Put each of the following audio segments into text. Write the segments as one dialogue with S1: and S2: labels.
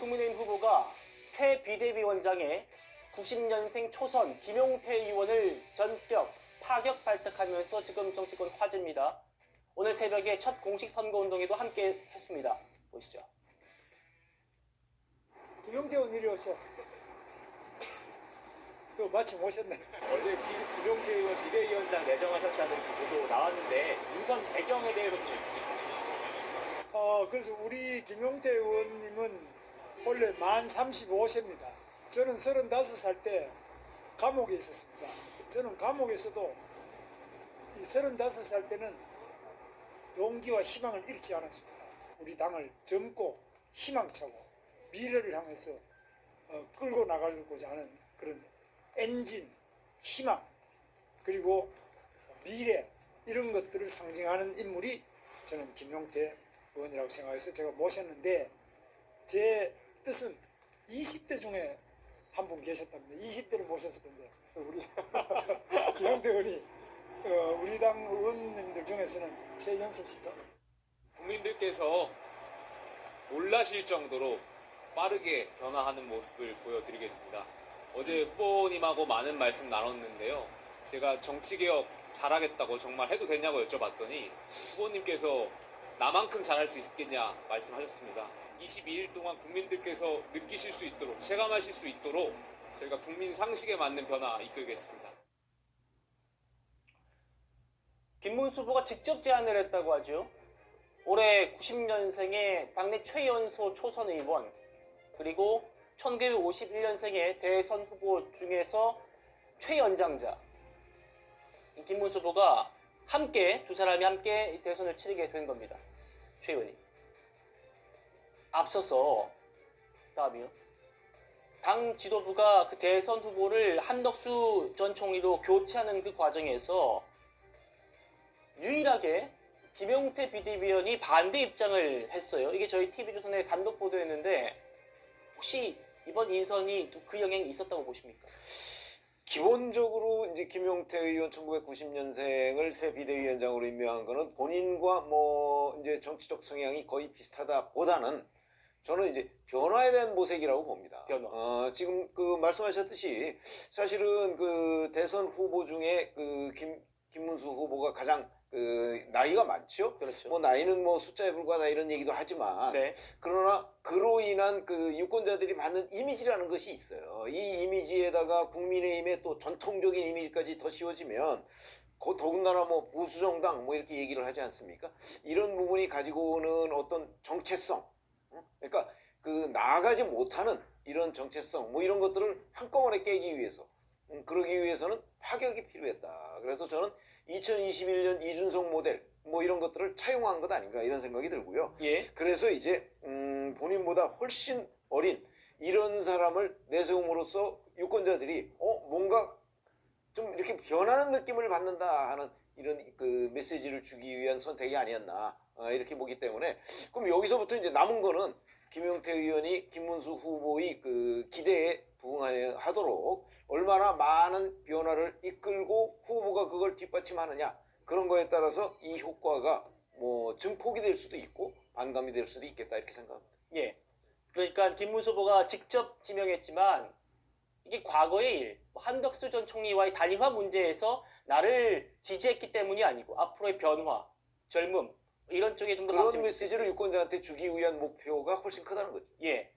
S1: 국민의힘 후보가 새 비대위원장에 90년생 초선 김용태 의원을 전격 파격 발탁하면서 지금 정치권 화제입니다. 오늘 새벽에 첫 공식 선거운동에도 함께 했습니다. 보시죠.
S2: 김용태 의원 이리 오세요. 그 마침 오셨네.
S3: 어제 김- 김용태 의원 비대위원장 내정하셨다는 그 보도 나왔는데 인선 배경에 대해서 좀
S2: 어, 그래서 우리 김용태 의원님은 원래 만 35세입니다. 저는 35살 때 감옥에 있었습니다. 저는 감옥에서도 이 35살 때는 용기와 희망을 잃지 않았습니다. 우리 당을 젊고 희망차고 미래를 향해서 어, 끌고 나가고자 하는 그런 엔진, 희망, 그리고 미래 이런 것들을 상징하는 인물이 저는 김용태 의원이라고 생각해서 제가 모셨는데 제 뜻은 20대 중에 한 분 계셨답니다. 20대를 모셨을 건데 우리 김용태 의원이 어, 우리 당 의원님들 중에서는 최연소시죠.
S4: 국민들께서 놀라실 정도로 빠르게 변화하는 모습을 보여드리겠습니다. 어제 후보님하고 많은 말씀 나눴는데요. 제가 정치개혁 잘하겠다고 정말 해도 되냐고 여쭤봤더니 후보님께서 나만큼 잘할 수 있겠냐 말씀하셨습니다. 22일 동안 국민들께서 느끼실 수 있도록 체감하실 수 있도록 저희가 국민 상식에 맞는 변화 이끌겠습니다.
S1: 김문수 후보가 직접 제안을 했다고 하죠. 올해 90년생의 당내 최연소 초선 의원 그리고 1951년생의 대선 후보 중에서 최연장자 김문수 후보가 함께 두 사람이 함께 이 대선을 치르게 된 겁니다. 최 의원이 앞서서 다음이요. 당 지도부가 그 대선 후보를 한덕수 전 총리로 교체하는 그 과정에서 유일하게 김용태 비대위원이 반대 입장을 했어요. 이게 저희 TV조선의 단독 보도였는데 혹시 이번 인선이 또그 영향이 있었다고 보십니까?
S5: 기본적으로 이제 김용태 의원 1990년생을 새 비대위원장으로 임명한 거는 본인과 뭐 이제 정치적 성향이 거의 비슷하다 보다는 저는 이제 변화에 대한 모색이라고 봅니다.
S1: 변화.
S5: 어, 지금 그 말씀하셨듯이 사실은 그 대선 후보 중에 그 김, 김문수 후보가 가장 그 나이가 많죠.
S1: 그렇죠.
S5: 뭐 나이는 뭐 숫자에 불과하다 이런 얘기도 하지만
S1: 네.
S5: 그러나 그로 인한 그 유권자들이 받는 이미지라는 것이 있어요. 이 이미지에다가 국민의힘의 또 전통적인 이미지까지 더 씌워지면 거- 더군다나 뭐 보수 정당 뭐 이렇게 얘기를 하지 않습니까? 이런 부분이 가지고 오는 어떤 정체성, 응? 그러니까 그 나아가지 못하는 이런 정체성 뭐 이런 것들을 한꺼번에 깨기 위해서 음, 그러기 위해서는 파격이 필요했다. 그래서 저는 2021년 이준석 모델 뭐 이런 것들을 차용한 것 아닌가 이런 생각이 들고요.
S1: 예.
S5: 그래서 이제 음, 본인보다 훨씬 어린 이런 사람을 내세움으로써 유권자들이 어 뭔가 좀 이렇게 변하는 느낌을 받는다 하는 이런 그 메시지를 주기 위한 선택이 아니었나 어, 이렇게 보기 때문에 그럼 여기서부터 이제 남은 거는 김용태 의원이 김문수 후보의 그 기대에 부응하도록 얼마나 많은 변화를 이끌고 후보가 그걸 뒷받침하느냐 그런 거에 따라서 이 효과가 뭐 증폭이 될 수도 있고 반감이 될 수도 있겠다 이렇게 생각합니다.
S1: 예. 그러니까 김문수 후보가 직접 지명했지만 이게 과거의 일, 뭐 한덕수 전 총리와의 단일화 문제에서 나를 지지했기 때문이 아니고 앞으로의 변화, 젊음 이런 쪽에 좀 더
S5: 그런
S1: 방점이
S5: 메시지를 유권자한테 주기 위한 목표가 훨씬 크다는 거죠.
S1: 예.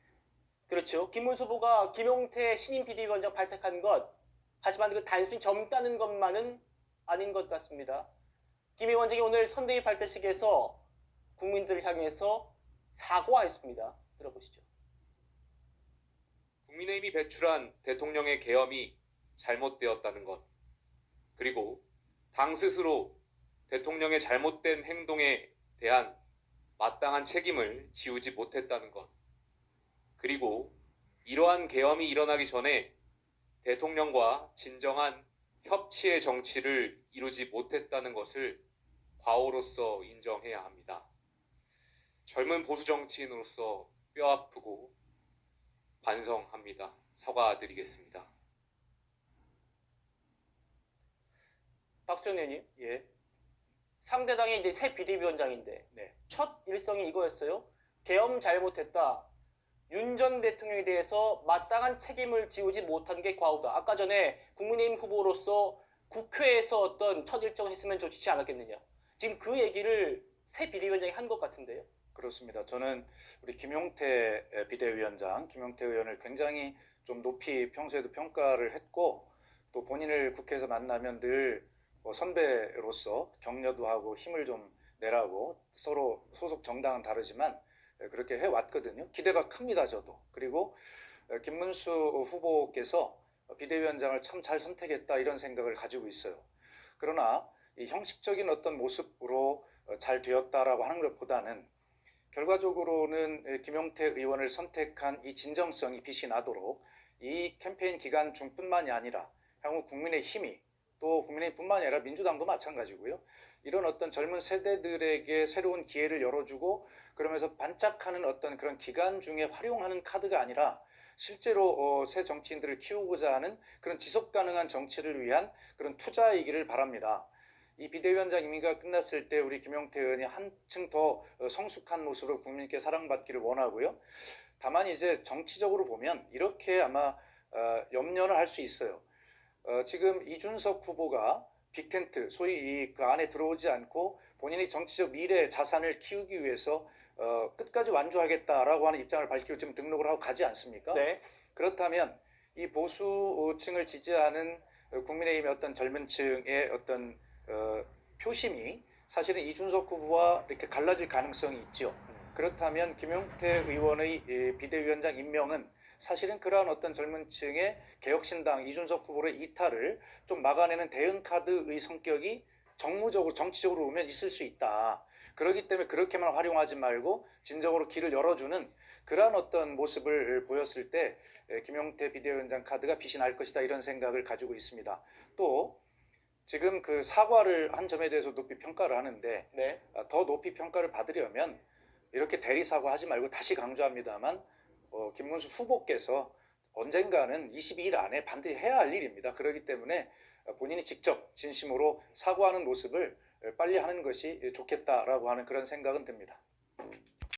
S1: 그렇죠. 김문수 후보가 김용태 신임 비대위원장 발탁한 것, 하지만 그 단순히 젊다는 것만은 아닌 것 같습니다. 김 위원장이 오늘 선대위 발탁식에서 국민들을 향해서 사과했습니다. 들어보시죠.
S4: 국민의힘이 배출한 대통령의 계엄이 잘못되었다는 것, 그리고 당 스스로 대통령의 잘못된 행동에 대한 마땅한 책임을 지우지 못했다는 것, 그리고 이러한 계엄이 일어나기 전에 대통령과 진정한 협치의 정치를 이루지 못했다는 것을 과오로서 인정해야 합니다. 젊은 보수 정치인으로서 뼈 아프고 반성합니다. 사과드리겠습니다.
S1: 박수현 의원님. 예. 상대당이 이제 새 비대위원장인데
S2: 네.
S1: 첫 일성이 이거였어요. 계엄 잘못했다. 윤 전 대통령에 대해서 마땅한 책임을 지우지 못한 게 과오다. 아까 전에 국민의힘 후보로서 국회에서 어떤 첫 일정을 했으면 좋지 않았겠느냐. 지금 그 얘기를 새 비대위원장이 한 것 같은데요.
S6: 그렇습니다. 저는 우리 김용태 비대위원장, 김용태 의원을 굉장히 좀 높이 평소에도 평가를 했고 또 본인을 국회에서 만나면 늘뭐 선배로서 격려도 하고 힘을 좀 내라고 서로 소속 정당은 다르지만 그렇게 해왔거든요. 기대가 큽니다, 저도. 그리고 김문수 후보께서 비대위원장을 참 잘 선택했다 이런 생각을 가지고 있어요. 그러나 이 형식적인 어떤 모습으로 잘 되었다라고 하는 것보다는 결과적으로는 김용태 의원을 선택한 이 진정성이 빛이 나도록 이 캠페인 기간 중뿐만이 아니라 향후 국민의 힘이 또 국민의힘뿐만이 아니라 민주당도 마찬가지고요. 이런 어떤 젊은 세대들에게 새로운 기회를 열어주고 그러면서 반짝하는 어떤 그런 기간 중에 활용하는 카드가 아니라 실제로 어, 새 정치인들을 키우고자 하는 그런 지속 가능한 정치를 위한 그런 투자이기를 바랍니다. 이 비대위원장 임기가 끝났을 때 우리 김용태 의원이 한층 더 어, 성숙한 모습으로 국민께 사랑받기를 원하고요. 다만 이제 정치적으로 보면 이렇게 아마 어, 염려를 할 수 있어요. 어, 지금 이준석 후보가 빅텐트, 소위 이 그 안에 들어오지 않고 본인이 정치적 미래 자산을 키우기 위해서 어, 끝까지 완주하겠다라고 하는 입장을 밝히고 지금 등록을 하고 가지 않습니까?
S1: 네.
S6: 그렇다면 이 보수층을 지지하는 국민의힘의 어떤 젊은 층의 어떤 어, 표심이 사실은 이준석 후보와 이렇게 갈라질 가능성이 있죠. 그렇다면 김용태 의원의 이 비대위원장 임명은 사실은 그러한 어떤 젊은 층의 개혁신당 이준석 후보의 이탈을 좀 막아내는 대응 카드의 성격이 정무적으로 정치적으로 보면 있을 수 있다. 그렇기 때문에 그렇게만 활용하지 말고 진정으로 길을 열어주는 그러한 어떤 모습을 보였을 때 에, 김용태 비대위원장 카드가 빛이 날 것이다 이런 생각을 가지고 있습니다. 또 지금 그 사과를 한 점에 대해서 높이 평가를 하는데
S1: 네.
S6: 아, 더 높이 평가를 받으려면 이렇게 대리 사과하지 말고 다시 강조합니다만 어, 김문수 후보께서 언젠가는 22일 안에 반드시 해야 할 일입니다. 그렇기 때문에 본인이 직접 진심으로 사과하는 모습을 빨리 하는 것이 좋겠다라고 하는 그런 생각은 듭니다.